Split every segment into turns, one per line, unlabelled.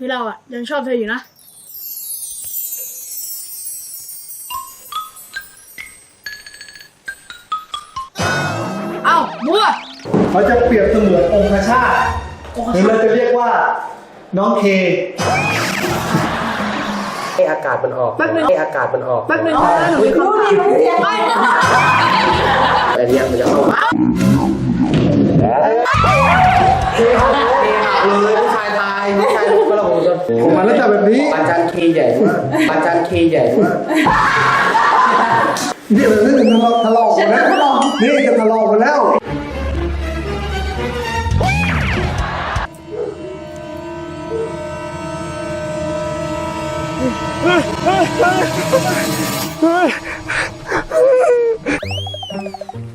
คือเราอะยังชอบเธออยู่นะ เอ้าบัว
เขาจะเปรียบเสมือนองคชาต หรือเราจะเรียกว่าน้องเค
ให้อากาศมันออก
แป๊บนึง
ให้อากาศมันออก
แป๊บนึงนะหนูมีคำถามไม่
แต่เนี่ยมันจะเข้า
ผมมาแล้วจับแบบนี้
อาจารย์เคใหญ่มากอาจารย์เคใหญ่มาก
นี่เราเล่นทะเลาะทะเลาะกันแล้วนี่จะทะเลาะกันแล้วเ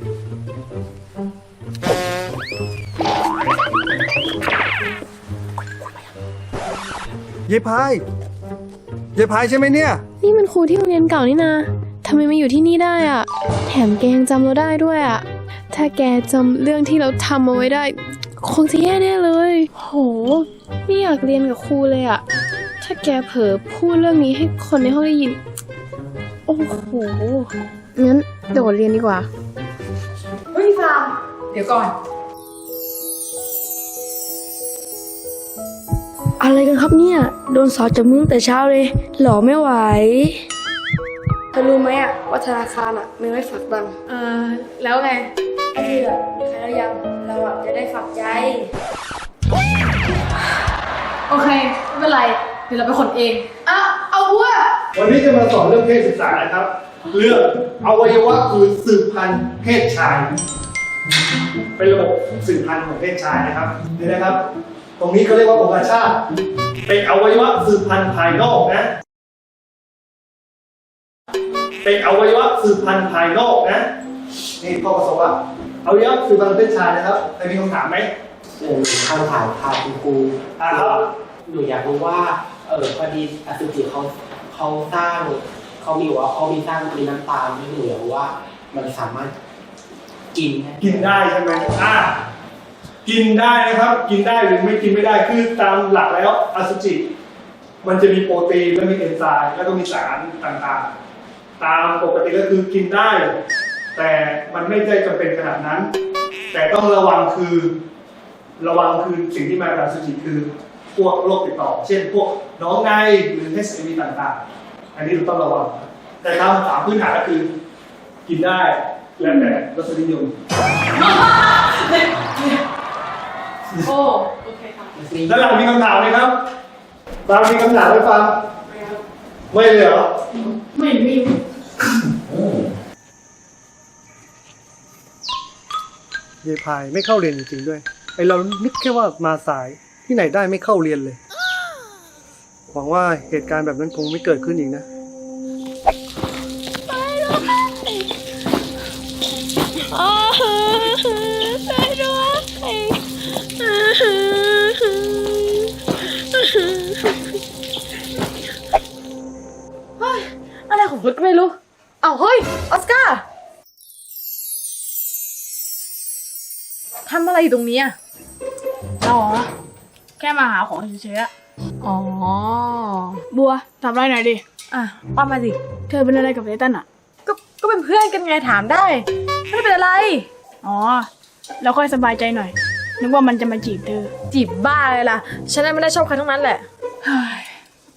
ย้พายเย้พายใช่ไหมเนี่ย
นี่มันครูที่โรงเรียนเก่านี่นาทำไมมาอยู่ที่นี่ได้อะแถมแกยังจำเราได้ด้วยอะถ้าแกจำเรื่องที่เราทำเอาไว้ได้ คงจะแย่แน่เลย โห ไม่อยากเรียนกับครูเลยอะถ้าแกเผลอพูดเรื่องนี้ให้คนในห้องได้ยิน โอ้โห งั้นโดดเรียนดีกว่า
เฮ้ยฟาร์มเดี๋ยวก่อน
อะไรกันครับเนี่ย โดนสอนจากมึงแต่เช้าเลย หล่อไม่ไหวเธอรู้ไหมอะว่าธนาคารอะมีไว้ฝากตังค์
เออแล้วไง
ถ้าเผื่อมีใครแล้วยังเราอะจะได้ฝากใจ
โอเค ไม่เป็นไร เดี๋ยวเราไปขนเอง อะ เอาบัว
วันนี้จะมาสอนเรื่องเพศศึกษานะครับ เรื่องอวัยวะคือสืบพันธุ์เพศชาย เป็นระบบสืบพันธุ์ของเพศชายนะครับนี่นะครับ ตรงนี้เขาเรียกว่าองคชาตเป็นอวัยวะสืบพันธุ์ภายนอกนะ เป็นอวัยวะสืบพันธุ์ภายนอกนะ นี่ข้อประสบว่าอวัยวะสืบพันธุ์เพศชายนะครับใครมีคำถามไหม
เออคำถามค่ะคุณครู
อ่าครับ
หนูอยากรู้ว่าเออพอดีอสุจิเขาเขาสร้างเขามีว่าเขามีสร้างปริน้ำตาลที่หนูอยากรู้ว่า มันสามารถกินได้
กินได้ใช่ไหมอ่า กินได้นะครับ กินได้หรือไม่กินไม่ได้คือตามหลักแล้วอสุจิ มันจะมีโปรตีนและมีเอนไซม์แล้วก็มีสารต่างๆ ตามปกติก็คือกินได้ แต่มันไม่ได้จำเป็นขนาดนั้น แต่ต้องระวังคือ ระวังคือสิ่งที่มาจากอสุจิคือพวกโรคติดต่อ เช่น พวกน้องในหรือ HIV ต่างๆ อันนี้เราต้องระวัง แต่ตามสามพื้นฐานก็คือ กินได้แล้วแต่รสนิยม
โอ้โอเคค่ะ
แล้วหลังมีคำถามไหมครับบางมีคำถามไหมฟังไม่เลยเหรอ
ไม่มี
เยพายไม่เข้าเรียนจริงๆด้วย ไอเรานึกแค่ว่ามาสายที่ไหนได้ไม่เข้าเรียนเลย หวังว่าเหตุการณ์แบบนั้นคงไม่เกิดขึ้นอีกนะ
อะไรของพุทธก็ไม่รู้ เอาเฮ้ย ออสการ์ทำอะไรอยู่ตรงนี้อะเราเหรอแค่มาหาของเฉยๆอะอ๋อ บัวทำอะไรหน่อยดิ อะว่ามาสิ เธอเป็นอะไรกับไททันอะ ก็ก็เป็นเพื่อนกันไงถามได้ ไม่ได้เป็นอะไร อ๋อ แล้วค่อยสบายใจหน่อย นึกว่ามันจะมาจีบเธอ
จีบบ้าเลยล่ะ ฉันน่ะไม่ได้ชอบใครทั้งนั้นแหละ
เฮ้ย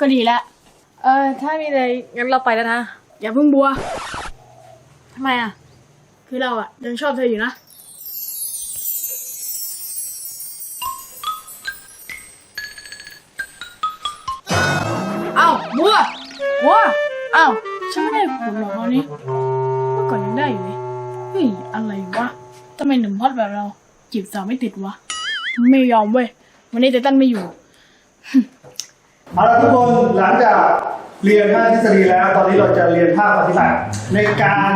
ก็ดีแล้ว
เออ ถ้ามีอะไรงั้นเราไปแล้วนะ
อย่าเพิ่งบัว ทำไมอะ คือเราอะยังชอบเธออยู่นะ เอ้าบัว บัว เอ้าฉันไม่ได้ผลหรอกตอนนี้ เมื่อก่อนยังได้อยู่เลยเฮ้ย อะไรวะทำไมหนุ่มฮอตแบบเราจีบสาวไม่ติดวะ ไม่ยอมเว้ย วันนี้เตตันไม่อยู่
เอาละทุกคนหลังจากเรียนภาคทฤษฎีแล้ว ตอนนี้เราจะเรียนภาคปฏิบัติ ในการ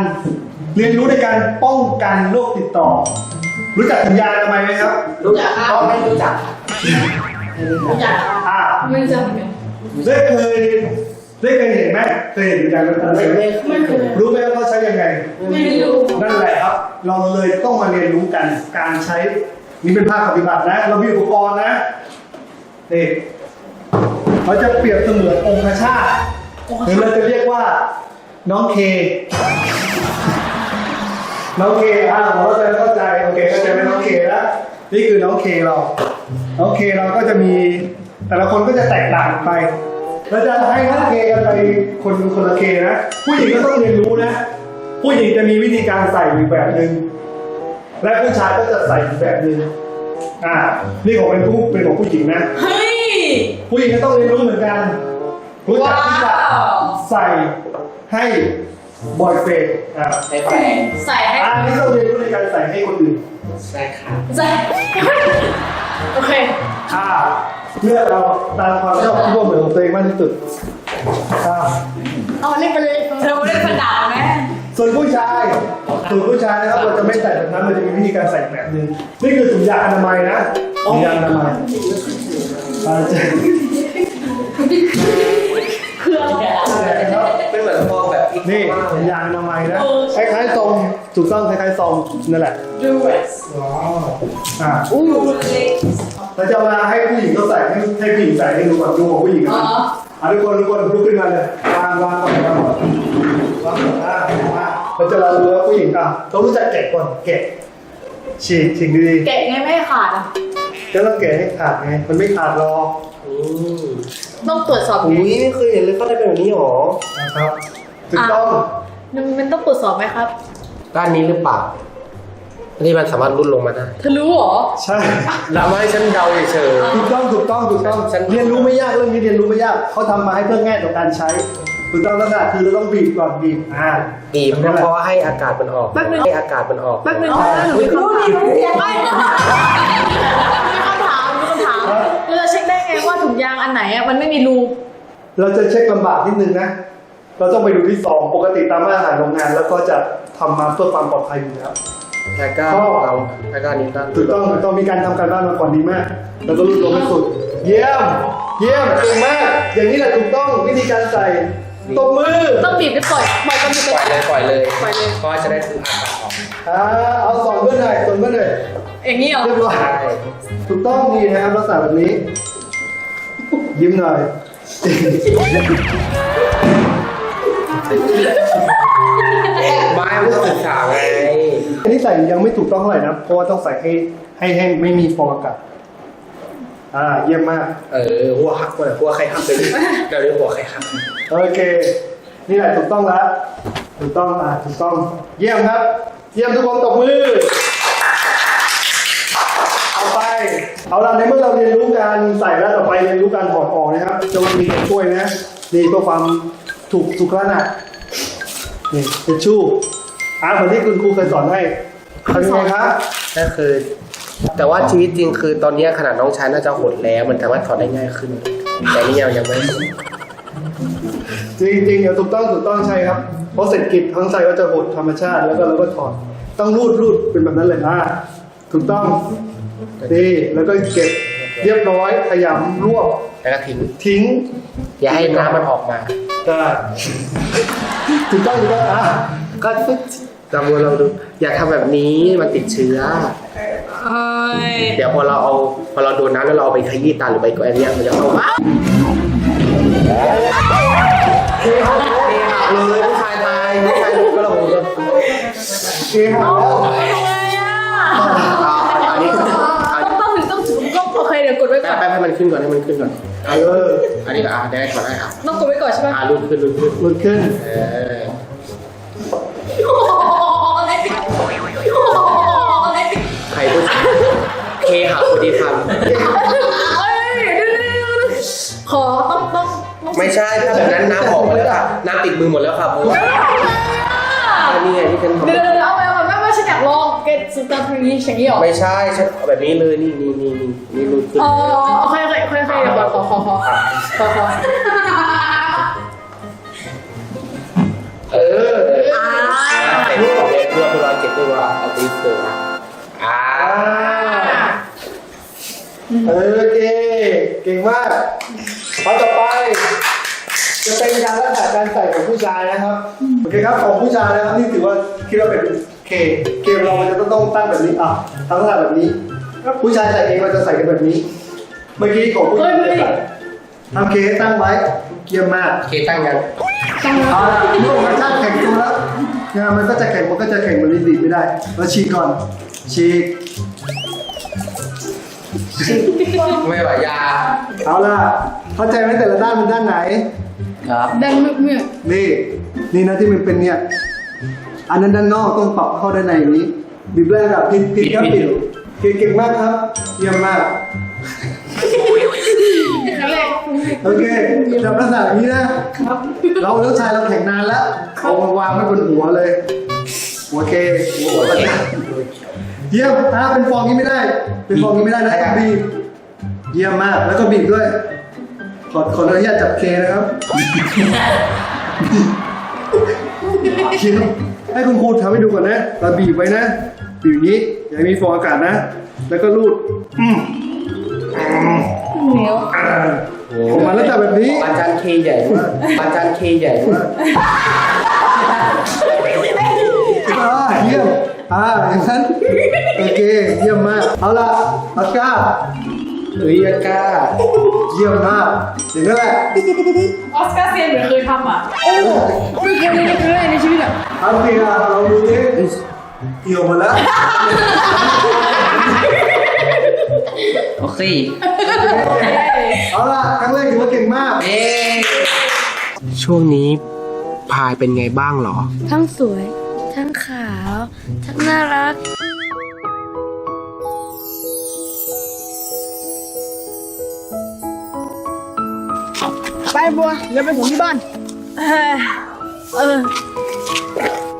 เรียนรู้ในการป้องกันโรคติดต่อ รู้จักสัญญาณทำไมไหมครับ
รู้จักก็ไม่รู้จักค่ะไม่รู้จัก
อ่า
ไม่รู้จักเหมือนกัน
ได้เคยได้เคยเห็นไหมเคยเห็นสัญญาณนั้นไหม
ไม่ไม่เคย
รู้ไหมว่าเขาใช้ยังไง
ไม่รู้
นั่นแหละครับ เราเลยต้องมาเรียนรู้กันการใช้นี่เป็นภาคปฏิบัตินะ เรามีอุปกรณ์นะนี่ เขาจะเปรียบเสมือนองคชาตหรือเราจะเรียกว่า น้องเค น้องเคอะผมเข้าใจเข้าใจโอเคเข้าใจไหมน้องเคแล้วนี่คือน้องเคเรา น้องเคเราก็จะมี แต่ละคนก็จะแตกต่างไปเราจะให้น้องเคกันไปคนคนละเคนะผู้หญิงก็ต้องเรียนรู้นะ ผู้หญิงจะมีวิธีการใส่อีกแบบหนึ่งและผู้ชายก็จะใส่อีกแบบหนึ่งอ่า นี่ของเป็นผู้เป็นของผู้หญิงนะ
เฮ้ย
ผู้หญิงก็ต้องเรียนรู้เหมือนกันรู้จักที่จะ
ว้าว
ใส่ให้บอยเฟรนด์อ่า
ในแฟน
ใส่ให้
อันนี้ต้องเรียนรู้ในการใส่ให้คนอื่น
ใช่ค่ะ
ใส่โอเค
ถ้าเลือกเราตามความชอบที่ว่าเหมือนของตัวเองมากที่สุดอ่า
เอาเล่นไปเลยเธอไม่ได้ฟันดาบไหม
ส่วนผู้ชายส่วนผู้ชายนะครับเราจะไม่ใส่แบบนั้นเราจะมีวิธีการใส่แบบหนึงนี่คือถุงยางอนามัยนะถุงยางอนามัย อ่าจะ
คืออะไรอะ
ครับ
ไม่เหมือนพวกแบบอีก
นี่
มากเล
ถุ
ย
งยางอนามัยนะ
เออ
คล้ายๆซองถูกต้องคล้ายๆซองนั่นแหละ
ดูเวส
อ๋ออ่า
อู้เล็ก
เราจะเอามาให้ผู้หญิงเขาใส่ให้ให้ผู้หญิงใส่ให้ดูก่อนดูของผู้หญิง
อ๋
นะ
อ
อะทุกคนทุกคนลุกขึ้นมาเลยวางวางก่อนวางก่อนวางก่อนอะมาเราจะลองดูว่าผู้หญิงอะต้องรู้จักแกะก่อนแกะ ฉีกฉีกดี
แกะไงไม่ให้ขาดอะ
ๆก็ต้องแกะให้ขาดไง มันไม่ขาดหรอก
อืม
ต้องตรวจสอบไง
อุ้ยไม่เคยเห็นเลยเขาได้เป็นแบบนี้หรอ
นะครับถูกต้อง
มันมันต้องตรวจสอบไหมครับ
ด้านนี้หรือเปล่าอันนี้มันสามารถรุดลงมาได้
เธอรู้เหรอ
ใช่
เราไม่ให้ฉันเดาเฉย
ถูกต้องถูกต้องถูกต้อง
ฉัน
เรียนรู้ไม่ยากเรื่องนี้เรียนรู้ไม่ยากเขาทำมาให้เพื่อง่ายต่อการใช้ ถูกต้องแล้วนะคือเราต้องบีบก่อนบีบอ่า
ๆบีบ
นั่นแหละ
เพราะว่าให้อากาศมันออก
แป๊บนึง
ให้อากาศมันออก
แป๊บนึงนะหนูมีคำถามไม่มีคำถามมีคำถามมีคำถามเราจะเช็คได้ไงว่าถุงยางอันไหนอะมันไม่มีรู
เราจะเช็คลำบากนิดนึงนะ เราต้องไปดูที่ซองปกติตามมาตรฐานโรงงาน แล้วก็จะทำมาเพื่อความปลอดภัยอยู่แล้ว
แล้วก็เราแล้วก็อันนี้ก็
ถูกต้องถูกต้องมีการทำการบ้านมาก่อนดีมาก แล้วก็รูดลงให้สุด เยี่ยม เยี่ยมเก่งมาก อย่างนี้แหละถูกต้องวิธีการใส่ ตบมือ
ต้องบีบไปปล่อยปล่อยกันบีบ
ปล่อยเลยปล่อยเลย
ปล่อยเลย
เพราะว่าจะได้ซื้ออากาศออก
อ่าเอาสองเพื่อนหน่อยส่วนเพื่อนหน่อย
อย่างนี้เหรอ
เรียบร้อย
ใช่
ถูกต้องดีนะครับลักษณะแบบนี้ ยิ้มหน่อย
ไม่ไม่ต้องศึกษาไง
อันนี้ใส่ยังไม่ถูกต้องเท่าไหร่นะเพราะว่าต้องใส่ให้ให้ให้ไม่มีฟองอากาศอ่า เยี่ยมมาก
เออหัวหักหัวใครหักเลยเดี๋ยวนี้หัวใครหัก
โอเค นี่แหละถูกต้องแล้วถูกต้องอะถูกต้อง เยี่ยมครับ เยี่ยมทุกคนตบมือ เอาไป เอาละในเมื่อเราเรียนรู้การใส่แล้วต่อไปเรียนรู้การถอดออกนะครับจะมีตัวช่วยนะนี่เพื่อความถูกสุขลักษณะนี่ทิชชู่อ่าเหมือนที่คุณครูเคยสอนให้ทำยังไงครับ
ก็คือ แต่ว่าชีวิตจริงคือตอนนี้ขนาดน้องชายน่าจะหดแล้ว มันสามารถถอดได้ง่ายขึ้น แต่นี่ยังยังไม่
จริงๆเดี๋ยวถูกต้องถูกต้องใช่ครับ เพราะเศรษฐกิจทั้งใจก็จะหดธรรมชาติแล้วก็เราก็ถอดต้องรูดรูดเป็นแบบนั้นเลยอ่าถูกต้องนี่แล้วก็เก็บเรียบร้อยขยำรวบ
แล้วก็ทิ้ง
ทิ้ง
อย่าให้น้ำมันออกมา
ได้ถูกต้องถูกต้องอะ
ก็จำวนเราดู อย่าทำแบบนี้มันติดเชื้อ
เอ้ย
เดี๋ยวพอเราเอาพอเราโดนน้ำแล้วเราเอาไปขยี้ตาหรือไปก็อันเนี้ยมันจะเข้ามา เกม
หาแล้ว
ทำไงอะ
อันนี้อัน
ต้องถึงต้องถึงก็โอเคเดี๋ยวกดไว้
แป๊
ก่อบน
แป๊บให้มันขึ้นก่อนให้มันขึ้นก่อน
เออ
อันนี้ก็อะได้ถอดได้อะ
ต้องกดไว้ก่อนใช่ไหม
อะลุกขึ้นลุกขึ้น
หลุดขึ้น
เออ
โอ้โหอะไรติดโอ้โหอะไรติด
ใครผู้ชายเคหาคนที่ท
เอ้ยเดี๋ยวเดี๋ยวเดี๋ยวขอต้องต้องต้องำ
ไม่ใช่ถ้าแบบนั้นน้ำออกหมดแล้วค่ะน้ำติดมือหมดแล้วค่ะบัวอันนี้ไงที่ฉันบอก
เดี๋ยวเดี๋ยวเดี๋ยวเอาาฉันอยากลองเกตสุดตาทีนี้อย่างนี้หรอ
ไม่ใช่ฉันเอาแบบนี้เลยนี่นี่นี่นี่นี่ลุกขึ้น
อ๋อโอเคโอเคโอเคโอเคเดี๋ยวก่อนขอขอขอขอขอ
เอออ่าเต็มของเลยเพื่อเพื่อเก็บด้วยว่าเอาตีเสืออ่า
เออเก่งเก่งมากเอาต่อไป จะเป็นการรักษาการใส่ของผู้ชายนะครับโอเคครับของผู้ชายนะครับนี่ถือว่าคิดว่าเป็น เคเกมเรามันจะต้องตั้งแบบนี้อะตั้งลักษณะแบบนี้ ผู้ชายใส่เองเราจะใส่กันแบบนี้ เมื่อกี้ของผู้หญิงจะใส่โอเคตั้งไว้เยี่ยมมาก
โอเคตั้งกัน
เอาละลูกมันช่างแข็งตัวแล้วงานมันก็จะแข็งมันก็จะแข็งมันดีดไม่ได้เราฉีกก่อนฉีก
ไม่ไหวยา
เอาล่ะ เข้าใจไหมแต่ละด้านเป็นด้านไหน
ครับ
ดังเมื่อ
นี่ นี่นะที่มันเป็นเนี่ย อันนั้นด้านนอกต้องปรับเข้าด้านในอย่างนี้บีบแรกอะผิดผิดครับผิดเก่งเก่งมากครับเยี่ยมมาก
ครั้งแรก
โอเคจับลักษณะอย่างนี้นะเราเลือกชายเราแข่งนานแล้วเอามาวางไว้บนหัวเลย โอเคหัวประจันเยี่ยมถ้าเป็นฟองนี้ไม่ได้ เป็นฟองนี้ไม่ได้นะต้องบีบเยี่ยมมาก แล้วก็บีบด้วย ขอขออนุญาตจับเคนะครับเยี่ยม ให้คุณครูทำให้ดูก่อนนะเราบีบไว้นะบีบอย่างนี้อย่าให้มีฟองอากาศนะ แล้วก็รูดอืมอืม
เหนียว
อ่าออกมาแล้วจับแบบนี้
อาจารย์เคใหญ่มากอาจารย์เคใหญ่มาก
อ่าเยี่ยมอ่าอย่างนั้นโอเคเยี่ยมมาก เอาละปากกา
เฮ้ยอากา
เยี่ยมมากอย่างนั้นแหละ
ออสการ์เซียนเหมือนเคยทำอะโอ้ไม่เคยเลยครั้งแรกในชีวิตอะ
อาเพียเราดูดิเกี่ยวมดแล้ว
โอเค
เอาล่ะครั้งแรกถือว่าเก่งมาก
เอช่วงนี้พายเป็นไงบ้างหรอ
ทั้งสวย ทั้งขาว ทั้งน่ารัก
บัวเดี๋ยวไปส่งที่บ้านเออเออ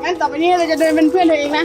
งั้นต่อไปนี้เราจะเดินเป็นเพื่อนเธอเองนะ